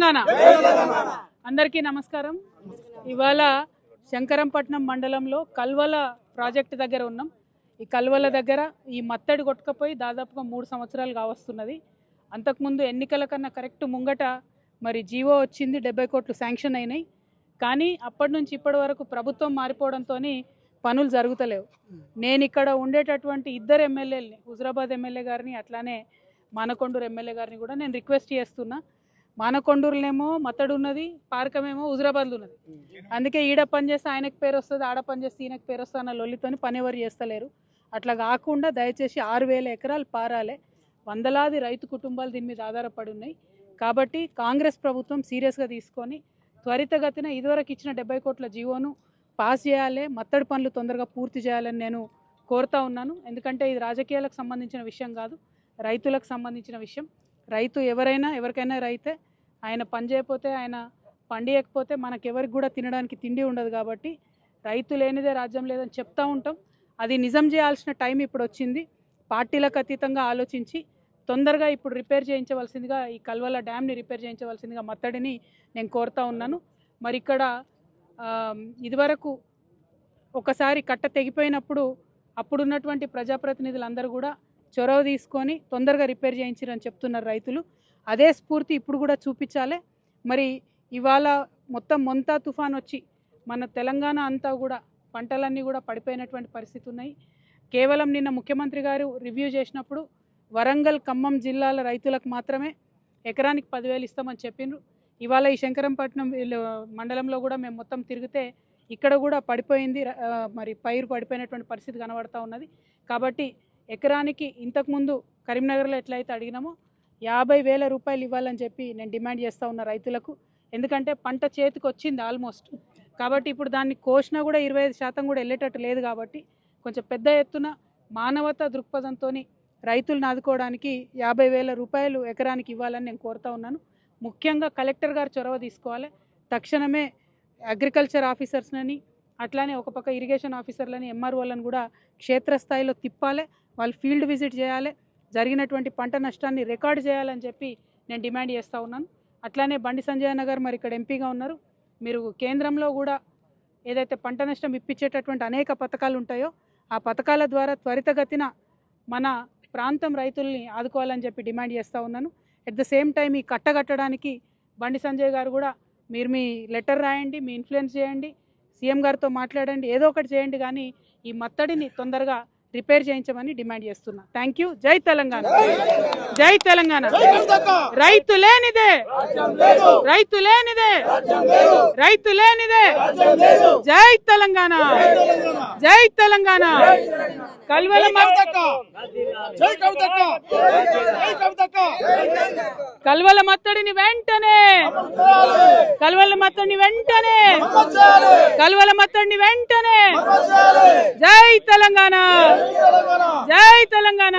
తెలంగాణ. అందరికీ నమస్కారం. ఇవాళ శంకరంపట్నం మండలంలో కల్వల ప్రాజెక్టు దగ్గర ఉన్నాం. ఈ కల్వల దగ్గర ఈ మత్తడి కొట్టుకపోయి దాదాపుగా మూడు సంవత్సరాలు కావస్తున్నది. అంతకుముందు ఎన్నికల కన్నా కరెక్ట్ ముంగట మరి జీవో వచ్చింది డెబ్బై కోట్లు శాంక్షన్ అయినాయి. కానీ అప్పటి నుంచి ఇప్పటి వరకు ప్రభుత్వం మారిపోవడంతో పనులు జరుగుతలేవు. నేను ఇక్కడ ఉండేటటువంటి ఇద్దరు ఎమ్మెల్యేలని హుజరాబాద్ ఎమ్మెల్యే గారిని అట్లానే మానకొండూరు ఎమ్మెల్యే గారిని కూడా నేను రిక్వెస్ట్ చేస్తున్నా. మానకొండూరులేమో మత్తడు ఉన్నది పార్కమేమో హుజరాబాద్లో ఉన్నది అందుకే ఈడ పని చేస్తే ఆయనకు పేరు వస్తుంది ఆడ పని చేస్తే ఈయనకు పేరు వస్తుంది అన్న లొల్లితోని పని ఎవరు చేస్తలేరు. అట్లా కాకుండా దయచేసి ఆరు వేల ఎకరాలు పారాలే. వందలాది రైతు కుటుంబాలు దీని మీద ఆధారపడి ఉన్నాయి కాబట్టి కాంగ్రెస్ ప్రభుత్వం సీరియస్గా తీసుకొని త్వరితగతిన ఇదివరకు ఇచ్చిన డెబ్బై కోట్ల జీవోను పాస్ చేయాలి మత్తడి పనులు తొందరగా పూర్తి చేయాలని నేను కోరుతా ఉన్నాను. ఎందుకంటే ఇది రాజకీయాలకు సంబంధించిన విషయం కాదు రైతులకు సంబంధించిన విషయం. రైతు ఎవరైనా ఎవరికైనా రైతే ఆయన పని చేయకపోతే ఆయన పండియకపోతే మనకెవరికి కూడా తినడానికి తిండి ఉండదు కాబట్టి రైతు లేనిదే రాజ్యం లేదని చెప్తా ఉంటాం. అది నిజం చేయాల్సిన టైం ఇప్పుడు వచ్చింది. పార్టీలకు అతీతంగా ఆలోచించి తొందరగా ఇప్పుడు రిపేర్ చేయించవలసిందిగా ఈ కల్వల డ్యామ్ని రిపేర్ చేయించవలసిందిగా మత్తడిని నేను కోరుతా ఉన్నాను. మరి ఇక్కడ ఇదివరకు ఒకసారి కట్ట తెగిపోయినప్పుడు అప్పుడున్నటువంటి ప్రజాప్రతినిధులందరూ కూడా చొరవ తీసుకొని తొందరగా రిపేర్ చేయించారని చెప్తున్నారు రైతులు. అదే స్ఫూర్తి ఇప్పుడు కూడా చూపించాలి. మరి ఇవాళ మొత్తం మొంతా తుఫాన్ వచ్చి మన తెలంగాణ అంతా కూడా పంటలన్నీ కూడా పడిపోయినటువంటి పరిస్థితి ఉన్నాయి. కేవలం నిన్న ముఖ్యమంత్రి గారు రివ్యూ చేసినప్పుడు వరంగల్ ఖమ్మం జిల్లాల రైతులకు మాత్రమే ఎకరానికి పదివేలు ఇస్తామని చెప్పిండ్రు. ఇవాళ ఈ శంకరంపట్నం మండలంలో కూడా మేము మొత్తం తిరిగితే ఇక్కడ కూడా పడిపోయింది మరి పైరు పడిపోయినటువంటి పరిస్థితి కనబడతా ఉన్నది. కాబట్టి ఎకరానికి ఇంతకుముందు కరీంనగర్లో ఎట్లయితే అడిగినామో యాభై వేల రూపాయలు ఇవ్వాలని చెప్పి నేను డిమాండ్ చేస్తూ ఉన్న రైతులకు ఎందుకంటే పంట చేతికి వచ్చింది ఆల్మోస్ట్. కాబట్టి ఇప్పుడు దాన్ని కోసినా కూడా ఇరవై ఐదు శాతం కూడా వెళ్ళేటట్టు లేదు కాబట్టి కొంచెం పెద్ద ఎత్తున మానవతా దృక్పథంతో రైతులను ఆదుకోవడానికి యాభై వేల రూపాయలు ఎకరానికి ఇవ్వాలని నేను కోరుతా ఉన్నాను. ముఖ్యంగా కలెక్టర్ గారు చొరవ తీసుకోవాలి. తక్షణమే అగ్రికల్చర్ ఆఫీసర్స్ని అట్లానే ఒక పక్క ఇరిగేషన్ ఆఫీసర్లని ఎంఆర్ఓలను కూడా క్షేత్రస్థాయిలో తిప్పాలి వాళ్ళు ఫీల్డ్ విజిట్ చేయాలి జరిగినటువంటి పంట నష్టాన్ని రికార్డు చేయాలని చెప్పి నేను డిమాండ్ చేస్తూ ఉన్నాను. అట్లానే బండి సంజయ్ నగర్ మరి ఇక్కడ ఎంపీగా ఉన్నారు. మీరు కేంద్రంలో కూడా ఏదైతే పంట నష్టం ఇప్పించేటటువంటి అనేక పథకాలు ఉంటాయో ఆ పథకాల ద్వారా త్వరితగతిన మన ప్రాంతం రైతుల్ని ఆదుకోవాలని చెప్పి డిమాండ్ చేస్తూ ఉన్నాను. ఎట్ ద సేమ్ టైం ఈ కట్టగట్టడానికి బండి సంజయ్ గారు కూడా మీరు మీ లెటర్ రాయండి మీ ఇన్ఫ్లుయెన్స్ చేయండి. సీఎం గారితో మాట్లాడండి ఏదో ఒకటి చేయండి కానీ ఈ మత్తడిని తొందరగా రిపేర్ చేయించమని డిమాండ్ చేస్తున్నా. Thank you Jai Telangana. జై తెలంగాణ. రైతు లేనిదే. రైతు లేనిదే. రైతు లేనిదే. జై తెలంగాణ. జై తెలంగాణ. కల్వల మత్- జై కవితక్క. జై కవితక్క. కల్వల మత్తడిని వెంటనే. కల్వల మత్తడిని వెంటనే. కల్వల మత్తడిని వెంటనే. జై తెలంగాణ. జై తెలంగాణ.